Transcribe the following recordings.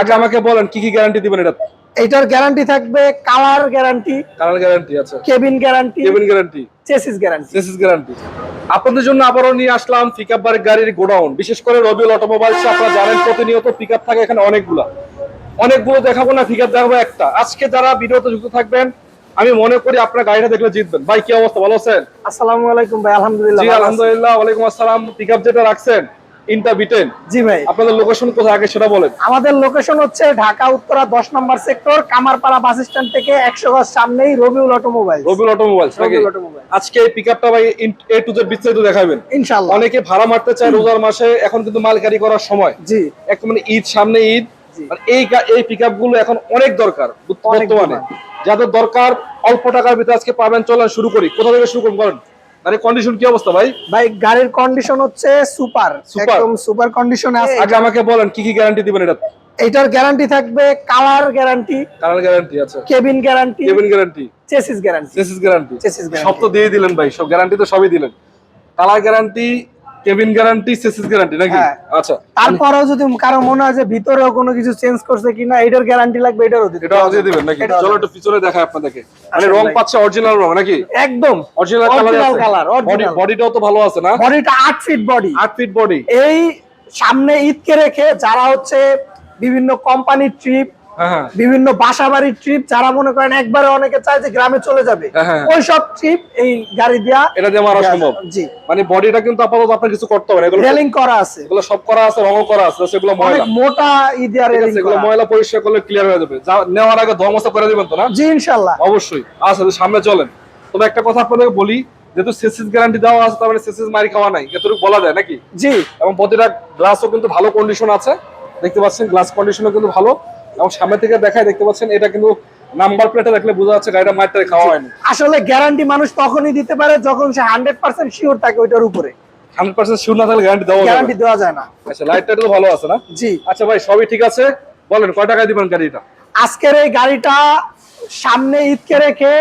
আগে আমাকে বলেন কি কি গ্যারান্টি দিবেন এটা? এটার গ্যারান্টি থাকবে কালার গ্যারান্টি কালার গ্যারান্টি আছে cabin guarantee cabin guarantee chassis guarantee chassis guarantee আপনাদের জন্য আবারও নিয়ে আসলাম পিকআপ বাড়ির গাড়ির গোডাউন। বিশেষ করে রবিউল অটোমোবাইলস আপনারা জানেন প্রতিনিয়ত পিকআপ থাকে এখানে অনেকগুলা। অনেকগুলো দেখাবো না পিকআপ দেখাবো একটা। আজকে যারা ভিডিওতে যুক্ত থাকবেন আমি মনে করি আপনার গাড়িটা দেখলে জিতবেন। ভাই কি অবস্থা? ভালো আছেন? আসসালামু আলাইকুম ভাই আলহামদুলিল্লাহ জি। আলহামদুলিল্লাহ ওয়ালাইকুম আসসালাম। পিকআপ যেটা রাখছেন ইনটা জি ভাই। আপনাদের লোকেশন কোথায়? আগে সেটা বলেন। আমাদের লোকেশন হচ্ছে Dhaka Uttara number sector Kamarpara bus stand থেকে গজ সামনেই রবিউল অটোমোবাইল রবিউল অটোমোবাইলস নাকি? রবিউল অটোমোবাইল আজকে এই পিকআপটা ভাই এ টু জেড বিস্তারিত দেখাবেন। অনেকে ভাড়া মারতে চায় রোজার মাসে এখন কিন্তু মালকারি করার সময়। জি। এক মানে ঈদ সামনে ঈদ। এই এই পিকআপগুলো এখন অনেক দরকার বর্তমানে। যাদের দরকার অল্প টাকার ভিতরে আজকে পাবেন চলেন শুরু করি। কোথা থেকে শুরু করুন আরে কন্ডিশন কি অবস্থা ভাই? ভাই গাড়ির কন্ডিশন হচ্ছে সুপার? একদম সুপার কন্ডিশনে আছে। আগে আমাকে বলেন কি কি গ্যারান্টি দিবেন এটা? এটার গ্যারান্টি থাকবে কালার গ্যারান্টি কালার গ্যারান্টি আছে cabin guarantee cabin guarantee chassis guarantee chassis guarantee chassis guarantee সব তো দিয়ে দিলেন ভাই সব গ্যারান্টি তো সবই দিলেন। Colour guarantee cabin guarantee chassis guarantee নাকি? হ্যাঁ। আচ্ছা। তারপরেও যদি কারও মনে হয় যে ভিতরেও কোনো কিছু চেঞ্জ করছে কিনা এটার গ্যারান্টি লাগবে এটারও দিতে এটাও দিয়ে দিবেন নাকি? চলো একটু পিছনে দেখায় আপনাদেরকে। মানে রং পাচ্ছে অরিজিনাল রং নাকি? একদম। Original colour original। বডিটাও তো ভালো আছে না? বডিটা আট ফিট বডি আট ফিট বডি এই সামনে ঈদকে রেখে যারা হচ্ছে বিভিন্ন কোম্পানির ট্রিপ বিভিন্ন বাসা বাড়ির ট্রিপ যারা মনে করেন একবারে অনেকে চায় যে গ্রামে চলে যাবে হ্যাঁ, হ্যাঁ। ওই সব ট্রিপ এই গাড়ি দিয়া এটা দিয়ে মারা সম্ভব। জি। মানে বডিটা কিন্তু আপাতত আপনার কিছু করতে হবে এগুলো রেলিং করা আছে। এগুলো সব করা আছে রঙও করা আছে সেগুলো অনেক ময়লা মোটা ইদিয়া ঠিক রেলিং এগুলো ময়লা পরিষ্কার করলে ক্লিয়ার হয়ে যাবে। যা নেওয়ার আগে ধর্মস্থ করে দিবেন তো না? জি ইনশাল্লাহ অবশ্যই। আচ্ছা সামনে চলেন। তবে একটা কথা আপনাদেরকে বলি যেহেতু সেসিস গ্যারান্টি দেওয়া আছে তার মানে সেসিস মারি খাওয়া নাই। এতটুকু বলা যায় নাকি? জি। এবং প্রতিটা গ্লাসও কিন্তু ভালো কন্ডিশন আছে। দেখতে পাচ্ছেন গ্লাস কন্ডিশনও কিন্তু ভালো। এবং সামনে থেকে দেখায় দেখতে পাচ্ছেন এটা কিন্তু নাম্বার প্লেটে দেখলে বোঝা যাচ্ছে গাড়িটা মাইটারে খাওয়া হয়নি। আসলে গ্যারান্টি মানুষ তখনই দিতে পারে যখন সে হান্ড্রেড পার্সেন্ট শিওর থাকে ওইটার উপরে। হান্ড্রেড পার্সেন্ট শিওর না থাকলে গ্যারান্টি দেওয়া গ্যারান্টি দেওয়া যায় না। আচ্ছা লাইটটা তো ভালো আছে না? জি। আচ্ছা ভাই সবই ঠিক আছে? বলেন কয় টাকায় দিবেন গাড়িটা? আজকের এই গাড়িটা সামনে ঈদকে রেখে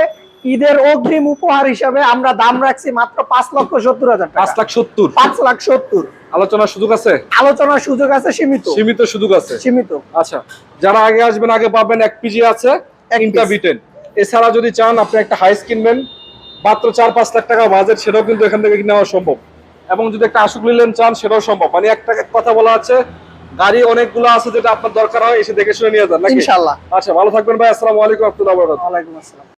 ঈদের অগ্রিম উপহার হিসাবে আমরা দাম রাখছি মাত্র পাঁচ লক্ষ সত্তর হাজার পাঁচ লাখ সত্তর। পাঁচ লাখ সত্তর। আলোচনার সুযোগ আছে? আলোচনার সুযোগ আছে সীমিত। সীমিত সুযোগ আছে? সীমিত। আচ্ছা যারা আগে আসবেন আগে পাবেন এক পিজি আছে তিনটা বিটেন এছাড়া যদি চান আপনি একটা হাইস কিনবেন মাত্র চার পাঁচ লাখ টাকা বাজেট সেটাও কিন্তু এখান থেকে নেওয়া সম্ভব। এবং যদি একটা আশুক নিলেন চান সেটাও সম্ভব। মানে একটা কথা বলা আছে গাড়ি অনেকগুলো আছে যেটা আপনার দরকার হয় এসে দেখে শুনে নিয়ে যান নাকি? ইনশাল্লাহ আচ্ছা ভালো থাকবেন ভাই আসসালামু আলাইকুম বরকাতুহু। ওয়ালাইকুম আসসালাম।